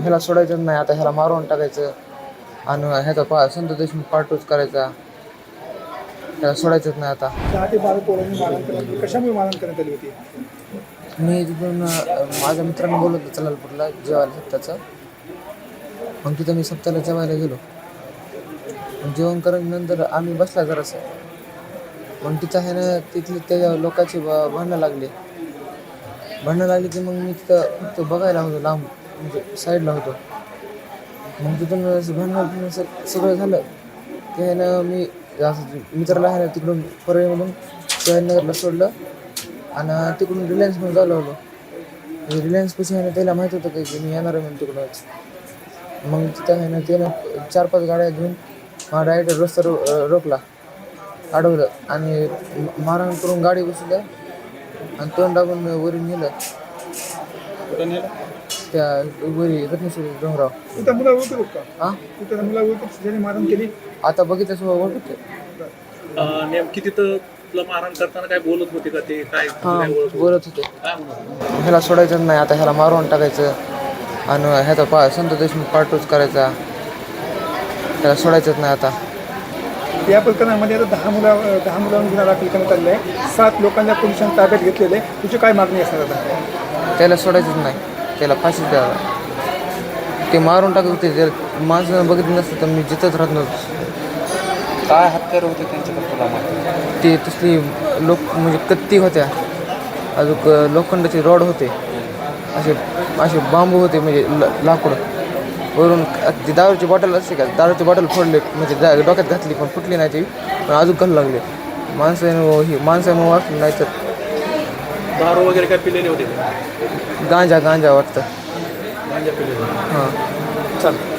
ह्याला सोडायचं नाही आता ह्याला मारून टाकायचं. आणि ह्याचा पा संत देशमुख पार्टूच करायचा. ह्याला सोडायचंच नाही आता. दहा ते बारा पोरांनी मारहाण करण्यात आली कशामुळे मारहाण करण्यात आली होती? मी तिथून अं, माझ्या मित्रानं बोलवलं होतं चलालपूरला जेवायला सप्त्याचं मग तिथं मी सप्त्याला जेवायला गेलो. मग जेवण करून नंतर आम्ही बसला जरासं. मग तिथं आहे ना तिथली त्या लोकांची भांडणं लागली. भांडणं लागली की मग मी तिथं फक्त बघायला होतो लांब. म्हणजे साईडला होतो. मग तिथून असं सगळं झालं. ते आहे ना मी असं मित्राला आहे ना तिकडून परळीमधून शिवाजीनगरला सोडलं आणि तिकडून रिलायन्समध्ये जायला होतो रिलायन्स पशी आहे ना त्याला माहीत होतं काही की मी येणार आहे म्हणून तिकडूनच मग तिथं आहे ना त्यानं चार पाच गाड्या घेऊन हा डायरेक्ट रस्ता रो रोखला अडवलं आणि मारण मारहाण करून गाडी बसवलं आणि तोंड दाबून वरून नेलं? त्या वरी रत्नेश्वरी डोंगराव. तू त्या मुला ओळखत का? हां? तू त्या मुला ओळखत ज्याने मारहाण केली. आता बघितलं सोबत ओळखते अं, नेमकी तिथं तुला मारहाण करताना काय बोलत होते का ते? काय हां काय ओळख बोलत होते. काय म्हणत होते? ह्याला सोडायचं नाही आता ह्याला मारून टाकायचं. आणि ह्याचा पा संत देशमुख पार्टूच करायचा. ह्याला सोडायचंच नाही आता. या प्रकरणामध्ये आता दहा मुला दहा मुलांवर गुन्हा दाखल करण्यात आलेला आहे. सात लोकांना पोलिसांनी ताब्यात घेतलेले आहे. तुझी काय मागणी असणार आता? त्याला सोडायचंच नाही. त्याला फाशीच द्यावा ते मारून टाकत होते जर माणसं बघितलं नसतं तर मी जिथंच राहत नव्हतो. काय हत्यार होते त्यांच्याकडे तुला माहिती? ते तसली लोक म्हणजे कत्ती होत्या. अजून लोखंडाचे रॉड होते. असे असे बांबू होते म्हणजे ल लाकूड. वरून ती दारूची बॉटल असते का दारूची बॉटल फोडले म्हणजे डोक्यात घातली पण फुटली नाही ती. पण अजून घालू लागले. माणसानं ही माणसानं वाचलं नाही तर दारू वगैरे काय पिलेले होते? गांजा गांजा वाटतं. गांजा पिलेले. हां. चालेल.